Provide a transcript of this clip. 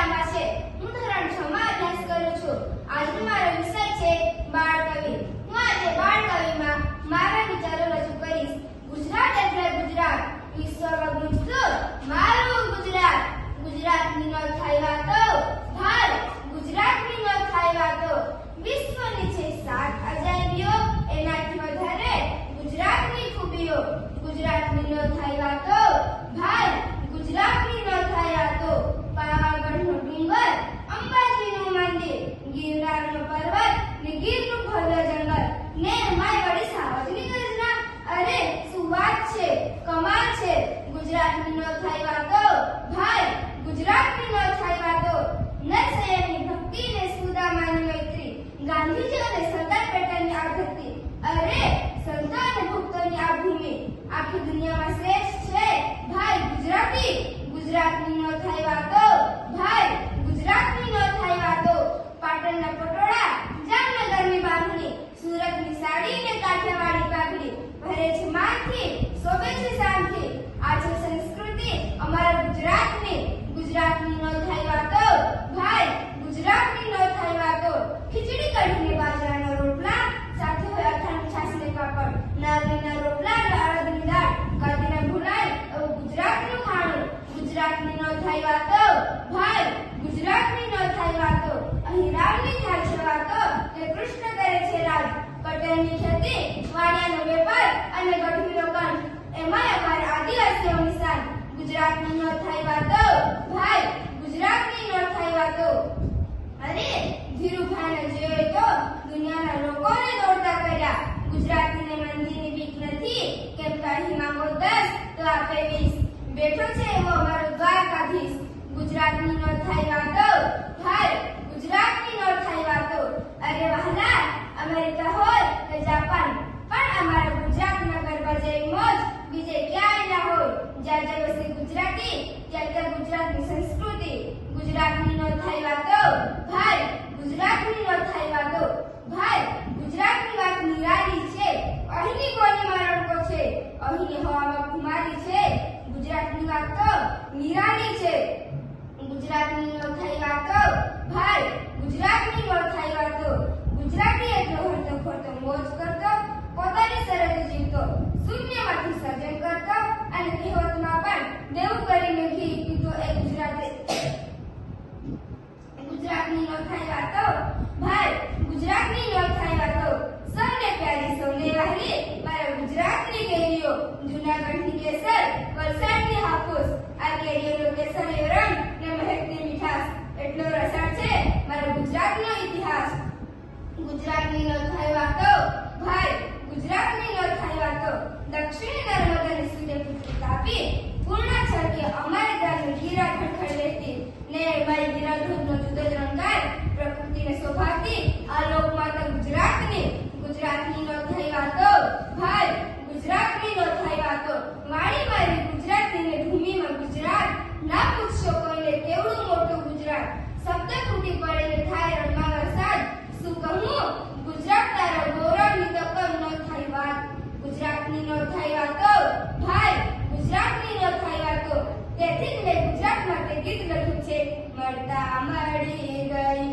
મજામાં છે હું ધોરણ 6 માં અભ્યાસ કરું છું. આજનો મારો વિષય છે બાળ કવિ હું આજે બાળ કવિમાં મારા વિચારો રજૂ કરીશ. ગુજરાત એટલે ગુજરાત. વિશ્વમાં ગુંજતું મારું ગુજરાત. ગુજરાતની ન થાય વાતો. ભારત ગુજરાતની ન થાય વાતો. વિશ્વની છે સાત અજાયબીઓ એનાથી વધારે ગુજરાતની ખૂબીઓ. ગુજરાતની ન થાય વાતો. ભારત ગુજરાતની ન થાય વાતો પાવાગઢનો ડુંગર અંબાજીનું મંદિર ગિરનારનો પર્વત ને ગીરનું ભવ્ય જંગલ ને માય વળી સાવજની ગર્જના અરે શું વાત છે કમાલ છે ગુજરાતની ન થાય વાતો ભાઈ ન થાય વાતો નરસૈયાની ભક્તિ ને સુદામાની મૈત્રી, ગાંધીજી અને સરદાર પટેલની આ અરે સંતો અને આખી દુનિયામાં શ્રેષ્ઠ છે ભાઈ ગુજરાતી ગુજરાતની ન થાય વાતો ભાઈ ગુજરાતની ન થાય વાતો પાટણના પટોળા જામનગરની બાંધણી સુરતની સાડી ને કાઠિયાવાડી પાઘડી ભરે છે માનથી શોભે છે શાનથી આ છે સંસ્કૃતિ અમારા ગુજરાતની ગુજરાતની ન થાય વાતો ભાઈ ગુજરાતની ન થાય વાતો ખીચડી કઢીને બાજરાના રોટલા સાથે હોય અથાણું છાશ ને પાપડ નાગલીના રોટલા અને અડદની દાળ કાઢીને ભૂલાય એવું ગુજરાતનું ખાણું ગુજરાતની ન થાય વાતો ભાઈ ગુજરાતની ન થાય વાતો અહીં રામની થાય છે વાતો કે કૃષ્ણ કરે છે રાજ પટેલની ખેતી વાણિયાનો વેપાર અને ગઢવીનો કંઠ એમાં અમારા આદિવાસીઓની શાન ગુજરાતની ન થાય વાતો. ભાઈ, ગુજરાતની ન થાય વાતો. અરે, ધીરુભાઈને જોયો તો દુનિયાના લોકોને દોડતા કર્યા. ગુજરાતીને મંદિરની બીક નથી કેમ કાઢી માંગો દસ તો આપે વીસ બેઠો છે એવો અમારો દ્વારકાધીશ. ગુજરાતની ન થાય વાતો ભાઈ ગુજરાતની ન થાય વાતો અરે વહાલા અમેરિકા હોય કે જાપાન પણ અમારા ગુજરાતના ગરબા જેવી મોજ બીજે ક્યાંય ના હોય જ્યાં જ્યાં વસે ગુજરાતી ત્યાં ગુજરાતની સંસ્કૃતિ. ગુજરાતની ન થાય વાતો ભાઈ ગુજરાતની ન થાય વાતો ભાઈ ગુજરાતની વાત નિરાળી છે અહીંની બોલીમાં રડકો છે અહીંની હવામાં ખુમારી છે ગુજરાતની વાત તો નિરાળી છે ગુજરાતની ન થાય વાતો ભાઈ ગુજરાતની ન થાય વાતો ગુજરાતી એટલો હરતો ફરતો મોજ કરતો પોતાની સરહદ જીવતો શૂન્યમાંથી સર્જન કરતો અને કહેવતમાં પણ દેવું કરીને ઘી પીતો એ ગુજરાતી ગુજરાતની નો થાય વાતો ભાઈ ગુજરાતની નો થાય વાતો સૌને પ્યારી સૌને વહાલી મારા ગુજરાતની કેરીઓ જૂનાગઢની કેસર વલસાડની હાફૂસ આ કેરીઓનો કેસરીયો રંગ ને મહેકની મીઠાશ એટલો રસાળ છે મારા ગુજરાતનો ઇતિહાસ ગુજરાતની ન થાય વાતો ભાઈ ગુજરાતની ન થાય વાતો દક્ષિણ નર્મદાની સૂર્યપુત્રી તાપી பட்ட அமடிகை